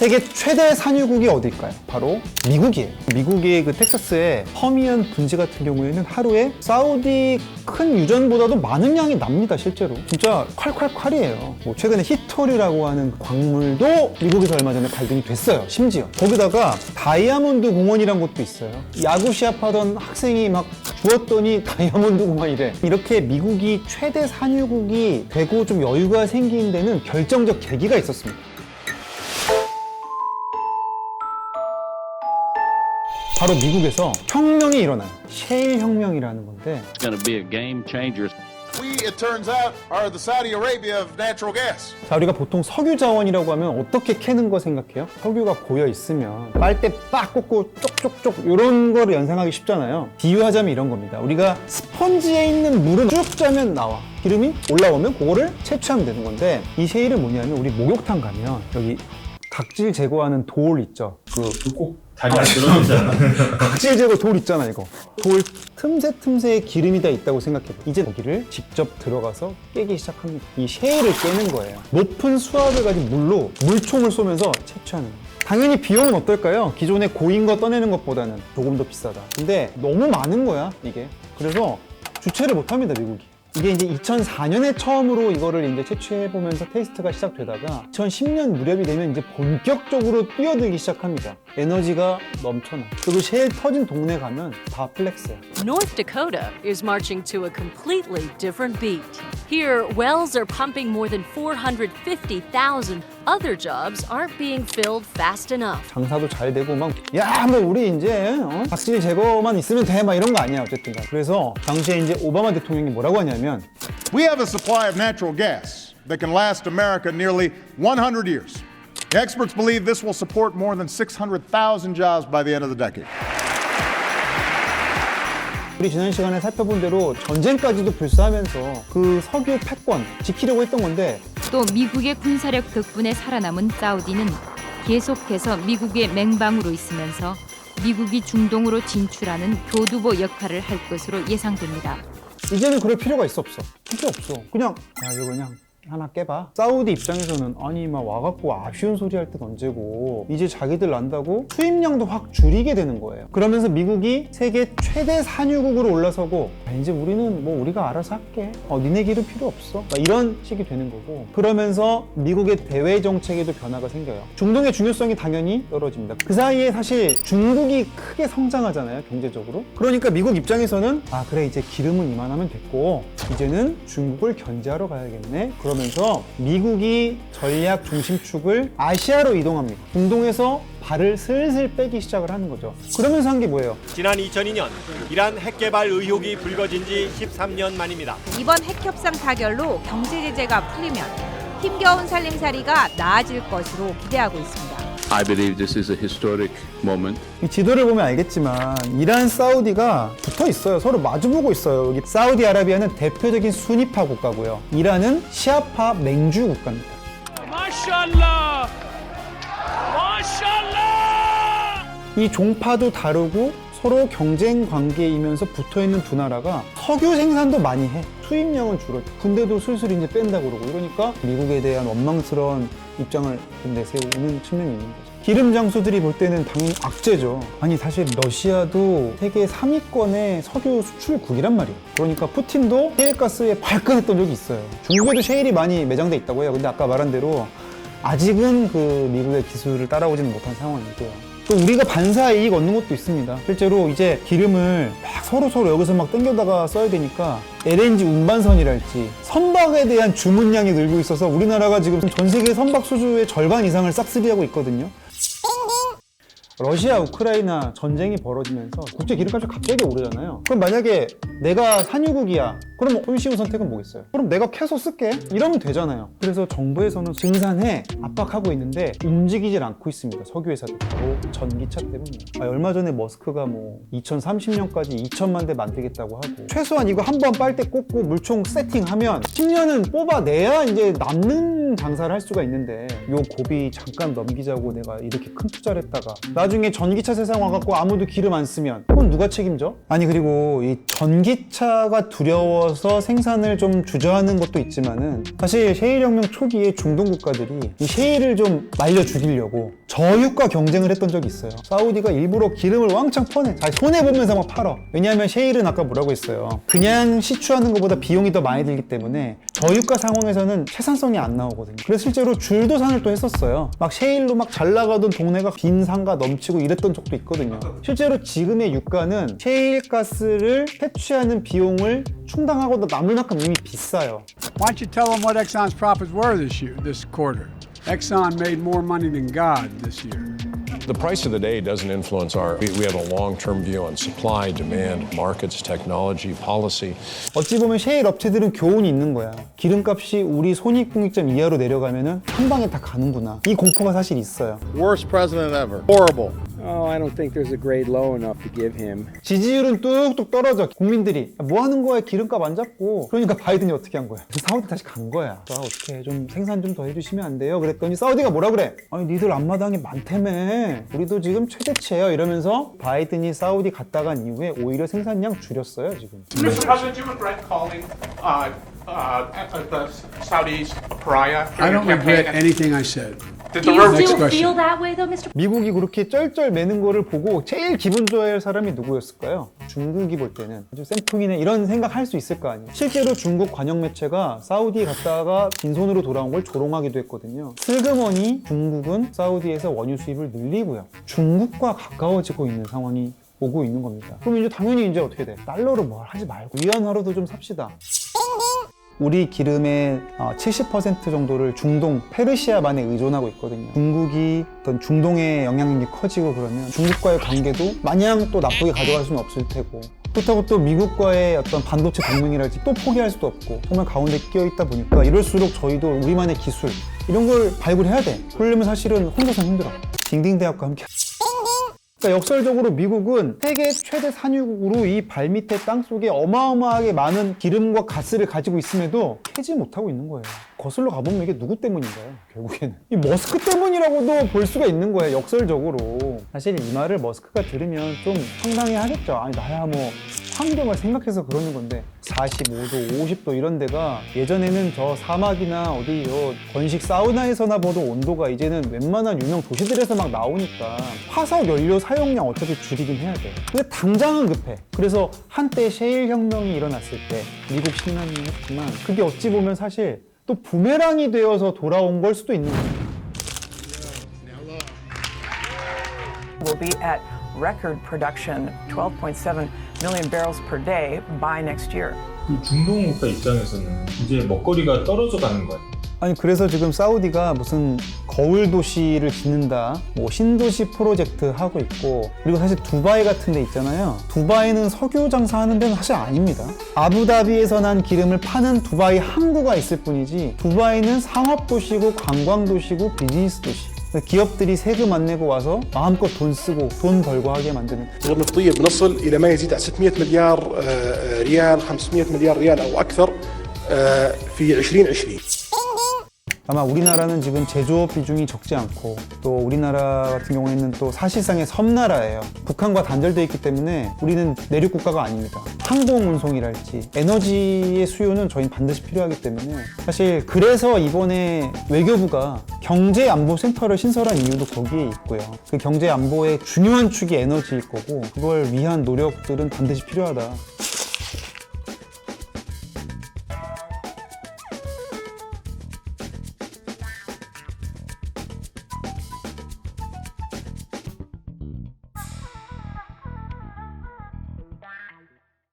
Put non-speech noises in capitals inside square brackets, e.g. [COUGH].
세계 최대 산유국이 어딜까요? 바로 미국이에요. 미국의 그 텍사스의 퍼미언 분지 같은 경우에는 하루에 사우디 큰 유전보다도 많은 양이 납니다, 실제로. 진짜 콸콸콸이에요. 뭐 최근에 히토리라고 하는 광물도 미국에서 얼마 전에 발견이 됐어요, 심지어. 거기다가 다이아몬드 공원이란 곳도 있어요. 야구 시합하던 학생이 막 주었더니 [LAUGHS] 다이아몬드 공원이래. 이렇게 미국이 최대 산유국이 되고 좀 여유가 생긴 데는 결정적 계기가 있었습니다. 바로 미국에서 혁명이 일어나요. 셰일 혁명이라는 건데 going to be a game changer. We, it turns out, are the Saudi Arabia of natural gas. 자 우리가 보통 석유 자원이라고 하면 어떻게 캐는 거 생각해요? 석유가 고여 있으면 빨대 빡 꽂고 쪽쪽쪽 이런 거를 연상하기 쉽잖아요. 비유하자면 이런 겁니다. 우리가 스펀지에 있는 물은 쭉 짜면 나와. 기름이 올라오면 그거를 채취하면 되는 건데 이 셰일은 뭐냐면 우리 목욕탕 가면 여기 각질 제거하는 돌 있죠. 그 꼭 다리 안 들어오잖아. [LAUGHS] 각질 제거 돌 있잖아 이거. 돌 틈새 틈새에 기름이 다 있다고 생각해봐 이제 거기를 직접 들어가서 깨기 시작합니다 이 셰일을 깨는 거예요. 높은 수압을 가진 물로 물총을 쏘면서 채취하는 거예요. 당연히 비용은 어떨까요? 기존에 고인 거 떠내는 것보다는 조금 더 비싸다. 근데 너무 많은 거야 이게. 그래서 주체를 못합니다 미국이 이게 이제 2004년에 처음으로 이거를 이제 채취해 보면서 테스트가 시작되다가 2010년 무렵이 되면 이제 본격적으로 뛰어들기 시작합니다. 에너지가 넘쳐나. 그리고 셰일 터진 동네 가면 다 플렉스야. North Dakota is marching to a completely different beat. Here, wells are pumping more than 450,000. Other jobs aren't being filled fast enough. 장사도 잘 되고 막, 야, 뭐 우리 이제 어? 각질 제거만 있으면 돼, 막 이런 거 아니야, 어쨌든. 간. 그래서 당시에 이제 오바마 대통령이 뭐라고 하냐면 We have a supply of natural gas that can last America nearly 100 years. Experts believe this will support more than 600,000 jobs by the end of the decade. 우리 지난 시간에 살펴본 대로 전쟁까지도 불사하면서 그 석유 패권 지키려고 했던 건데 또 미국의 군사력 덕분에 살아남은 사우디는 계속해서 미국의 맹방으로 있으면서 미국이 중동으로 진출하는 교두보 역할을 할 것으로 예상됩니다. 이제는 그럴 필요가 있어 없어 필요 없어 그냥 야 이거 그냥 하나 깨봐. 사우디 입장에서는 아니 막 와갖고 아쉬운 소리 할땐 언제고 이제 자기들 난다고 수입량도 확 줄이게 되는 거예요. 그러면서 미국이 세계 최대 산유국으로 올라서고 아, 이제 우리는 뭐 우리가 알아서 할게. 어 니네 기름 필요 없어. 막 이런 식이 되는 거고. 그러면서 미국의 대외 정책에도 변화가 생겨요. 중동의 중요성이 당연히 떨어집니다. 그 사이에 사실 중국이 크게 성장하잖아요 경제적으로. 그러니까 미국 입장에서는 아 그래 이제 기름은 이만하면 됐고 이제는 중국을 견제하러 가야겠네. 그러면 서 미국이 전략 중심축을 아시아로 이동합니다 중동에서 발을 슬슬 빼기 시작을 하는 거죠 그러면서 한 게 뭐예요 지난 2002년 이란 핵 개발 의혹이 불거진 지 13년 만입니다. 이번 핵 협상 타결로 경제 제재가 풀리면 힘겨운 살림살이가 나아질 것으로 기대하고 있습니다. I believe this is a historic moment. 이 지도를 보면 알겠지만 이란 사우디가 붙어 있어요. 서로 마주보고 있어요. 여기 사우디아라비아는 대표적인 순위파 국가고요. 이란은 시아파 맹주 국가입니다. 이 종파도 다르고 서로 경쟁 관계이면서 붙어 있는 두 나라가 석유 생산도 많이 해. 수입량은 줄어. 근데도 슬슬 이제 뺀다 그러고 이러니까 미국에 대한 원망스러운 입장을 내세우는 측면이 있는 거죠. 기름 장수들이 볼 때는 당연히 악재죠. 아니 사실 러시아도 세계 3위권의 석유 수출국이란 말이에요. 그러니까 푸틴도 셰일가스에 발끈했던 적이 있어요. 중국에도 셰일이 많이 매장돼 있다고 해요. 근데 아까 말한 대로 아직은 그 미국의 기술을 따라오지는 못한 상황이고요. 또 우리가 반사 이익 얻는 것도 있습니다. 실제로 이제 기름을 막 서로 서로 여기서 막 땡겨다가 써야 되니까 LNG 운반선이랄지 선박에 대한 주문량이 늘고 있어서 우리나라가 지금 전 세계 선박 수주의 절반 이상을 싹쓸이하고 있거든요. 러시아 우크라이나 전쟁이 벌어지면서 국제 기름값이 갑자기 오르잖아요. 그럼 만약에 내가 산유국이야. 그럼 손쉬운 선택은 뭐겠어요? 그럼 내가 캐서 쓸게. 이러면 되잖아요. 그래서 정부에서는 증산해 압박하고 있는데 움직이질 않고 있습니다. 석유 회사들. 뭐 전기차 때문에. 아, 얼마 전에 머스크가 뭐 2030년까지 2천만 대 만들겠다고 하고 최소한 이거 한 번 빨대 꽂고 물총 세팅하면 10년은 뽑아내야 이제 남는 장사를 할 수가 있는데 요 고비 잠깐 넘기자고 내가 이렇게 큰 투자를 했다가 나 중에 전기차 세상 와갖고 아무도 기름 안 쓰면 그건 누가 책임져? 아니 그리고 이 전기차가 두려워서 생산을 좀 주저하는 것도 있지만은 사실 셰일혁명 초기에 중동 국가들이 이 셰일을 좀 말려 죽이려고 저유가 경쟁을 했던 적이 있어요. 사우디가 일부러 기름을 왕창 퍼내. 자, 손해 보면서 막 팔어. 왜냐하면 셰일은 아까 뭐라고 했어요. 그냥 시추하는 것보다 비용이 더 많이 들기 때문에 저유가 상황에서는 생산성이 안 나오거든요. 그래서 실제로 줄도산을 또 했었어요. 막 셰일로 막 잘 나가던 동네가 빈 상가 넘 치고 이랬던 적도 있거든요. 실제로 지금의 유가는 셰일 가스를 채취하는 비용을 충당하고도 남을 만큼 이미 비싸요. Why don't you tell them what Exxon's profits were this year, this quarter? Exxon made more money than God this year. The price of the day doesn't influence our. We, we have a long term view on supply, demand, markets, technology, policy. 어찌 보면 셰일 업체들은 교훈이 있는 거야. 기름값이 우리 손익분기점 이하로 내려가면은 한 방에 다 가는구나. 이 공포가 사실 있어요. Worst president ever. Horrible. Oh, I don't think there's a grade low enough to give him. 지지율은 뚝뚝 떨어져. 국민들이 뭐 하는 거야? 기름값 안 잡고. 그러니까 바이든이 어떻게 한 거야? 그래서 사우디 다시 간 거야. 아, 어떻게 좀 생산 좀 더 해주시면 안 돼요? 그랬더니 사우디가 뭐라 그래? 아니 니들 앞마당이 많다며. 우리도 지금 최대치예요. 이러면서 바이든이 사우디 갔다 간 이후에 오히려 생산량 줄였어요 지금. Mr. President, do you regret calling uh, uh, the Saudis a pariah I during don't your campaign? regret anything I said. Did Do the you Rev- Next still question. feel that way, though, Mr. 미국이 그렇게 쩔쩔 매는 거를 보고 제일 기분 좋아할 사람이 누구였을까요? 중국이 볼 때는 좀 쌤통이네 이런 생각 할 수 있을 거 아니에요. 실제로 중국 관영 매체가 사우디 갔다가 빈손으로 돌아온 걸 조롱하기도 했거든요. 슬그머니 중국은 사우디에서 원유 수입을 늘리고요. 중국과 가까워지고 있는 상황이 오고 있는 겁니다. 그럼 이제 당연히 이제 어떻게 돼? 달러로 뭘 하지 말고 위안화로도 좀 삽시다. 우리 기름의 어, 70% 정도를 중동 페르시아만에 의존하고 있거든요. 중국이 어떤 중동의 영향력이 커지고 그러면 중국과의 관계도 마냥 또 나쁘게 가져갈 수는 없을 테고 그렇다고 또 미국과의 어떤 반도체 동맹이랄지 또 포기할 수도 없고 정말 가운데 끼어 있다 보니까 이럴수록 저희도 우리만의 기술 이런 걸 발굴해야 돼. 그러려면 사실은 혼자서는 힘들어. 딩딩 대학과 함께. 그러니까 역설적으로 미국은 세계 최대 산유국으로 이 발밑에 땅 속에 어마어마하게 많은 기름과 가스를 가지고 있음에도 캐지 못하고 있는 거예요. 거슬러 가보면 이게 누구 때문인가요? 결국에는 이 머스크 때문이라고도 볼 수가 있는 거예요. 역설적으로 사실 이 말을 머스크가 들으면 좀 황당해 하겠죠. 아니 나야 뭐 환경을 생각해서 그러는 건데 45도, 50도 이런 데가 예전에는 저 사막이나 어디 저 건식 사우나에서나 봐도 온도가 이제는 웬만한 유명 도시들에서 막 나오니까 화석 연료 사용량 어차피 줄이긴 해야 돼. 근데 당장은 급해. 그래서 한때 셰일 혁명이 일어났을 때 미국 신난이 했지만 그게 어찌 보면 사실 또 부메랑이 되어서 돌아온 걸 수도 있는 거예요. will be at record production, 12.7 million barrels per day by next year. 그 중동 국가 입장에서는 이제 먹거리가 떨어져 가는 거예요. 아니 그래서 지금 사우디가 무슨 거울 도시를 짓는다 뭐 신도시 프로젝트 하고 있고 그리고 사실 두바이 같은 데 있잖아요 두바이는 석유 장사하는 데는 사실 아닙니다 아부다비에서 난 기름을 파는 두바이 항구가 있을 뿐이지 두바이는 상업 도시고 관광 도시고 비즈니스 도시 기업들이 세금 안 내고 와서 마음껏 돈 쓰고 돈 벌고 하게 만드는 النفطية بنصل إلى ما يزيد على 600 مليار آه، ريال 500 مليار ريال أو أكثر آه، في 2020 아마 우리나라는 지금 제조업 비중이 적지 않고 또 우리나라 같은 경우에는 또 사실상의 섬나라예요. 북한과 단절돼 있기 때문에 우리는 내륙 국가가 아닙니다. 항공 운송이랄지 에너지의 수요는 저희는 반드시 필요하기 때문에 사실 그래서 이번에 외교부가 경제 안보 센터를 신설한 이유도 거기에 있고요. 그 경제 안보의 중요한 축이 에너지일 거고 그걸 위한 노력들은 반드시 필요하다.